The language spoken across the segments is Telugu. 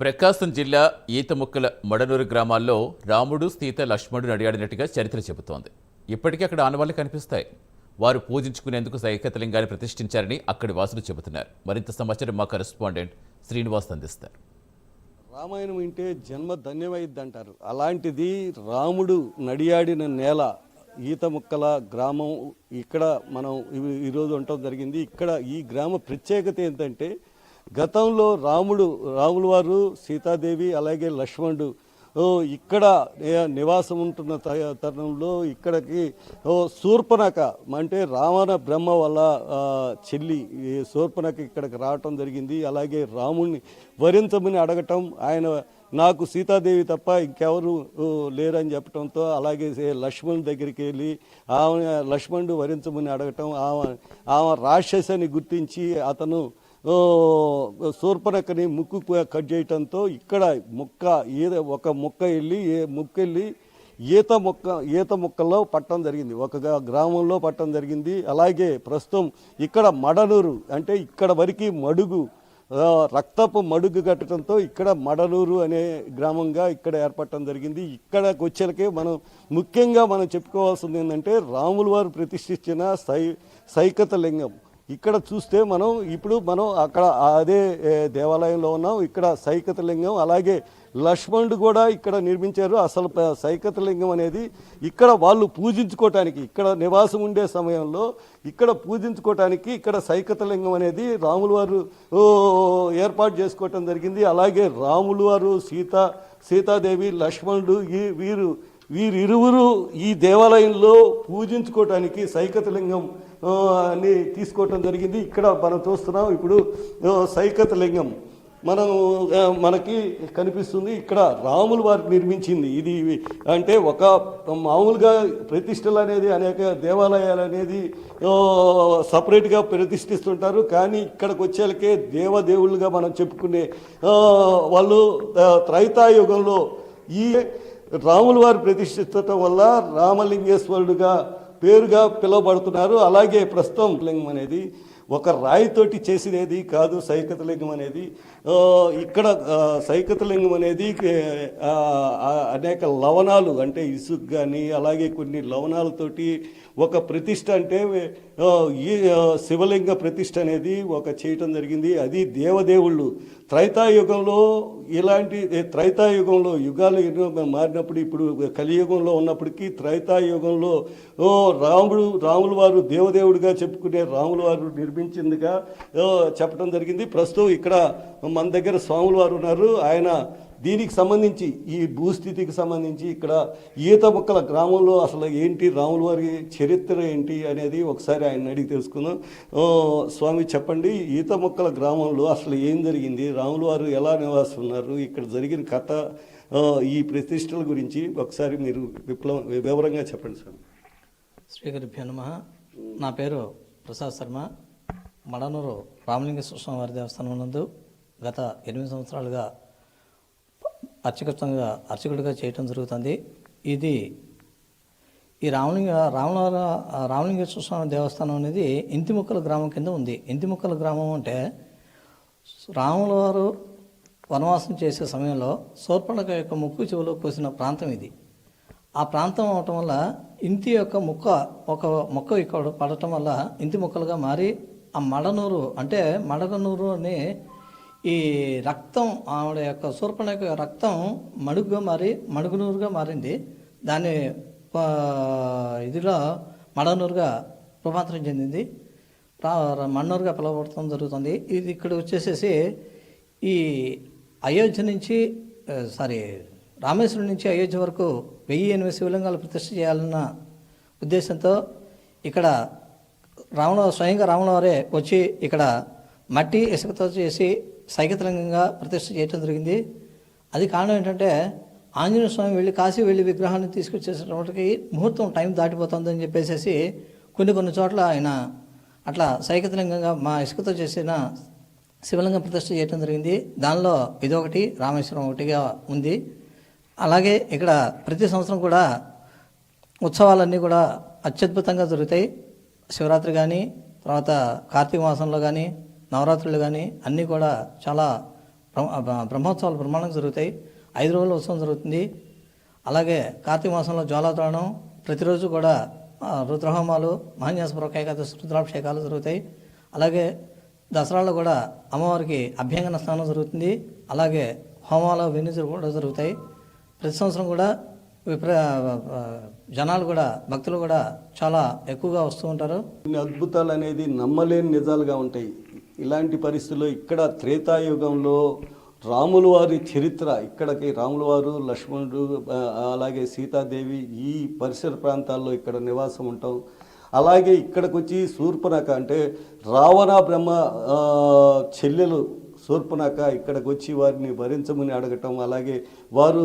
ప్రకాశం జిల్లా ఈతముక్కల మడనూరు గ్రామాల్లో రాముడు సీత లక్ష్మణుడు నడియాడినట్టుగా చరిత్ర చెబుతోంది. ఇప్పటికీ అక్కడ ఆనవాళ్ళు కనిపిస్తాయి. వారు పూజించుకునేందుకు సైకతలింగాన్ని ప్రతిష్ఠించారని అక్కడి వాసులు చెబుతున్నారు. మరింత సమాచారం మా కరెస్పాండెంట్ శ్రీనివాస్ అందిస్తారు. రామాయణం వింటే జన్మ ధన్యమైద్ది అంటారు అలాంటిది రాముడు నడియాడిన నేల ఈత ముక్కల గ్రామం ఇక్కడ మనం ఈరోజు ఉండటం జరిగింది. ఇక్కడ ఈ గ్రామ ప్రత్యేకత ఏంటంటే గతంలో రాముడు రాముల వారు సీతాదేవి అలాగే లక్ష్మణుడు ఇక్కడ నివాసం ఉంటున్న త- తరుణంలో ఇక్కడికి శూర్పణక అంటే రావణ బ్రహ్మ వల్ల చెల్లి శూర్పణక ఇక్కడికి రావటం జరిగింది. అలాగే రాముణ్ణి వరించమని అడగటం ఆయన నాకు సీతాదేవి తప్ప ఇంకెవరు లేరని చెప్పడంతో అలాగే లక్ష్మణుడి దగ్గరికి వెళ్ళి ఆమె లక్ష్మణుడు వరించమని అడగటం ఆమె ఆమె రాక్షసని గుర్తించి అతను సూర్పనక్కని ముక్కు కట్ చేయటంతో ఇక్కడ ముక్క ఏదో ఒక ముక్క వెళ్ళి ఏ మొక్క వెళ్ళి ఈత మొక్క ఈత మొక్కల్లో పట్టడం జరిగింది. ఒక గ్రామంలో పట్టడం జరిగింది. అలాగే ప్రస్తుతం ఇక్కడ మడనూరు అంటే ఇక్కడ వరకు మడుగు రక్తపు మడుగు కట్టడంతో ఇక్కడ మడలూరు అనే గ్రామంగా ఇక్కడ ఏర్పడటం జరిగింది. ఇక్కడకు వచ్చేలకే మనం ముఖ్యంగా మనం చెప్పుకోవాల్సింది ఏంటంటే రాములవారు ప్రతిష్ఠించిన సై సైకత లింగం. ఇక్కడ చూస్తే మనం ఇప్పుడు మనం అక్కడ అదే దేవాలయంలో ఉన్నాం. ఇక్కడ సైకత లింగం అలాగే లక్ష్మణుడు కూడా ఇక్కడ నిర్మించారు. అసలు సైకతలింగం సైకత లింగం అనేది ఇక్కడ వాళ్ళు పూజించుకోవటానికి ఇక్కడ నివాసం ఉండే సమయంలో ఇక్కడ పూజించుకోవటానికి ఇక్కడ సైకత లింగం అనేది రాముల వారు ఏర్పాటు చేసుకోవటం జరిగింది. అలాగే రాములు వారు సీత సీతాదేవి లక్ష్మణుడు ఈ వీరు వీరిరువురు ఈ దేవాలయంలో పూజించుకోవటానికి సైకతలింగం అని తీసుకోవటం జరిగింది. ఇక్కడ మనం చూస్తున్నాం ఇప్పుడు సైకత లింగం. మనం మనకి కనిపిస్తుంది ఇక్కడ రాములు వారికి నిర్మించింది. ఇది అంటే ఒక మామూలుగా ప్రతిష్టలు అనేది అనేక దేవాలయాలు అనేది సపరేట్గా ప్రతిష్ఠిస్తుంటారు. కానీ ఇక్కడికి వచ్చేలకే దేవదేవుళ్ళుగా మనం చెప్పుకునే వాళ్ళు త్రైతాయుగంలో ఈ రాములు వారు ప్రతిష్ఠించటం వల్ల రామలింగేశ్వరుడుగా పేరుగా పిలువబడుతున్నారు. అలాగే ప్రస్తుతం లింగం అనేది ఒక రాయితోటి చేసినది కాదు సైకతలింగం అనేది. ఇక్కడ సైకతలింగం అనేది అనేక లవణాలు అంటే ఇసుక్ కానీ అలాగే కొన్ని లవణాలతోటి ఒక ప్రతిష్ట అంటే ఈ శివలింగ ప్రతిష్ట అనేది ఒక చేయటం జరిగింది. అది దేవదేవుళ్ళు. త్రైతాయుగంలో ఇలాంటి త్రైతాయుగంలో యుగాలు ఎన్నో మారినప్పుడు ఇప్పుడు కలియుగంలో ఉన్నప్పటికీ త్రైతాయుగంలో రాముడు రాముల వారు దేవదేవుడిగా చెప్పుకునే రాముల వారు నిర్మి వినిపించిందిగా చెప్పడం జరిగింది. ప్రస్తుతం ఇక్కడ మన దగ్గర స్వాములు వారు ఉన్నారు. ఆయన దీనికి సంబంధించి ఈ భూస్థితికి సంబంధించి ఇక్కడ ఈత మొక్కల గ్రామంలో అసలు ఏంటి రాముల వారి చరిత్ర ఏంటి అనేది ఒకసారి ఆయన అడిగి తెలుసుకుందాం. స్వామి చెప్పండి. ఈత మొక్కల గ్రామంలో అసలు ఏం జరిగింది? రాముల వారు ఎలా నివాసం ఉన్నారు ఇక్కడ జరిగిన కథ ఈ ప్రతిష్టల గురించి ఒకసారి మీరు విప్లవం వివరంగా చెప్పండి స్వామి. శ్రీగురుభ్యో నమ. నా పేరు ప్రసాద్ శర్మ. మడనూరు రామలింగేశ్వర స్వామి వారి దేవస్థానం నందు గత ఎనిమిది సంవత్సరాలుగా అర్చకత్వంగా అర్చకుడిగా చేయటం జరుగుతుంది. ఇది ఈ రామలింగ రామల రామలింగేశ్వర స్వామి దేవస్థానం అనేది ఇంతిముక్కల గ్రామం కింద ఉంది. ఇంతిముక్కల గ్రామం అంటే రాములవారు వనవాసం చేసే సమయంలో శూర్పణఖ యొక్క ముక్కు చెవులో కోసిన ప్రాంతం ఇది. ఆ ప్రాంతం అవటం వల్ల ఇంటి యొక్క ముక్క ఒక మొక్క ఇక్కడ పడటం వల్ల ఇంటి మొక్కలుగా మారి ఆ మడనూరు అంటే మడగనూరు అని ఈ రక్తం ఆవిడ యొక్క శూర్పణ యొక్క రక్తం మడుగుగా మారి మడుగునూరుగా మారింది. దాన్ని ఇదిలో మడనూరుగా రూపాంతరం చెందింది. మన్నూరుగా పిలువబడటం జరుగుతుంది. ఇది ఇక్కడ వచ్చేసేసి ఈ అయోధ్య నుంచి సారీ రామేశ్వరం నుంచి అయోధ్య వరకు వెయ్యి ఎనిమిది శివలింగాలు ప్రతిష్ఠ చేయాలన్న ఉద్దేశంతో ఇక్కడ రావణ స్వయంగా రావణవారే వచ్చి ఇక్కడ మట్టి ఇసుకతో చేసి సైకతలింగంగా ప్రతిష్ఠ చేయటం జరిగింది. అది కారణం ఏంటంటే ఆంజనేయ స్వామి వెళ్ళి కాశీ వెళ్ళి విగ్రహాన్ని తీసుకొచ్చేసేటప్పటికి ముహూర్తం టైం దాటిపోతుందని చెప్పేసి కొన్ని కొన్ని చోట్ల ఆయన అట్లా సైకతలింగంగా మా ఇసుకతో చేసిన శివలింగం ప్రతిష్ఠ చేయటం జరిగింది. దానిలో ఇదొకటి రామేశ్వరం ఒకటిగా ఉంది. అలాగే ఇక్కడ ప్రతి సంవత్సరం కూడా ఉత్సవాలన్నీ కూడా అత్యద్భుతంగా జరుగుతాయి. శివరాత్రి కానీ తర్వాత కార్తీక మాసంలో కానీ నవరాత్రులు కానీ అన్నీ కూడా చాలా బ్రహ్మోత్సవాలు బ్రహ్మాండంగా జరుగుతాయి. ఐదు రోజుల ఉత్సవం జరుగుతుంది. అలాగే కార్తీక మాసంలో జ్వాలాతోరణం ప్రతిరోజు కూడా రుద్రహోమాలు మహాన్యాసపూర్వక ఏకాదశి రుద్రాభిషేకాలు జరుగుతాయి. అలాగే దసరాలో కూడా అమ్మవారికి అభ్యంగన స్నానం జరుగుతుంది. అలాగే హోమాలు ఇవన్నీ కూడా జరుగుతాయి. ప్రతి సంవత్సరం కూడా విప్ర జనాలు కూడా భక్తులు కూడా చాలా ఎక్కువగా వస్తూ ఉంటారు. కొన్ని అద్భుతాలు అనేది నమ్మలేని నిజాలుగా ఉంటాయి. ఇలాంటి పరిస్థితుల్లో ఇక్కడ త్రేతాయుగంలో రాముల వారి చరిత్ర ఇక్కడికి రాముల వారు లక్ష్మణుడు అలాగే సీతాదేవి ఈ పరిసర ప్రాంతాల్లో ఇక్కడ నివాసం ఉంటాం. అలాగే ఇక్కడికి వచ్చి శూర్పణఖ అంటే రావణ బ్రహ్మ చెల్లెలు శూర్పణఖ ఇక్కడికి వచ్చి వారిని భరించమని అడగటం అలాగే వారు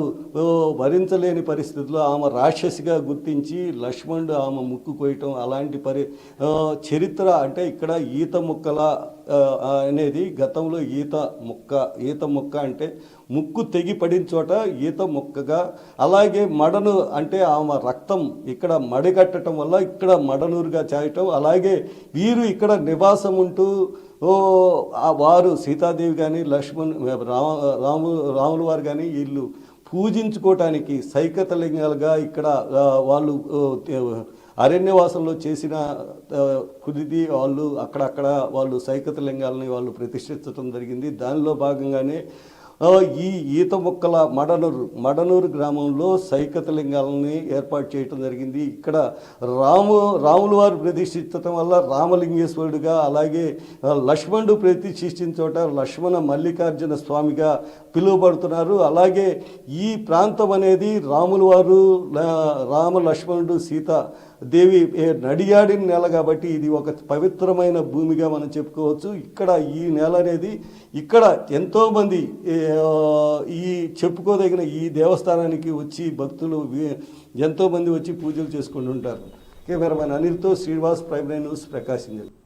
భరించలేని పరిస్థితుల్లో ఆమె రాక్షసిగా గుర్తించి లక్ష్మణుడు ఆమె ముక్కు కోయటం అలాంటి పరి చరిత్ర అంటే ఇక్కడ ఈత ముక్కల అనేది గతంలో ఈత ముక్క ఈత ముక్క అంటే ముక్కు తెగి పడిన చోట ఈత ముక్కగా అలాగే మడను అంటే ఆమె రక్తం ఇక్కడ మడిగట్టడం వల్ల ఇక్కడ మడనూరుగా చేయటం అలాగే వీరు ఇక్కడ నివాసం ఉంటూ ఓ వారు సీతాదేవి కానీ లక్ష్మణ్ రామ రాము రాముల వారు కానీ వీళ్ళు పూజించుకోవటానికి సైకతలింగాలుగా ఇక్కడ వాళ్ళు అరణ్యవాసంలో చేసిన కుదిది వాళ్ళు అక్కడక్కడ వాళ్ళు సైకత లింగాలని వాళ్ళు ప్రతిష్ఠించడం జరిగింది. దానిలో భాగంగానే ఈ ఈత మొక్కల మడనూరు మడనూరు గ్రామంలో సైకత లింగాలని ఏర్పాటు చేయటం జరిగింది. ఇక్కడ రాము రాములు వారు ప్రతిష్ఠించటం వల్ల రామలింగేశ్వరుడుగా అలాగే లక్ష్మణుడు ప్రతిష్ఠించిన చోట లక్ష్మణ మల్లికార్జున స్వామిగా పిలువబడుతున్నారు. అలాగే ఈ ప్రాంతం అనేది రాములు వారు రామ లక్ష్మణుడు సీత దేవి నడియాడిన నేల కాబట్టి ఇది ఒక పవిత్రమైన భూమిగా మనం చెప్పుకోవచ్చు. ఇక్కడ ఈ నేల అనేది ఇక్కడ ఎంతోమంది ఈ చెప్పుకోదగిన ఈ దేవస్థానానికి వచ్చి భక్తులు ఎంతోమంది వచ్చి పూజలు చేసుకుంటుంటారు. కెమెరామెన్ అనిల్తో శ్రీనివాస్ ప్రైమ్ న్యూస్ ప్రకాశం జిల్లా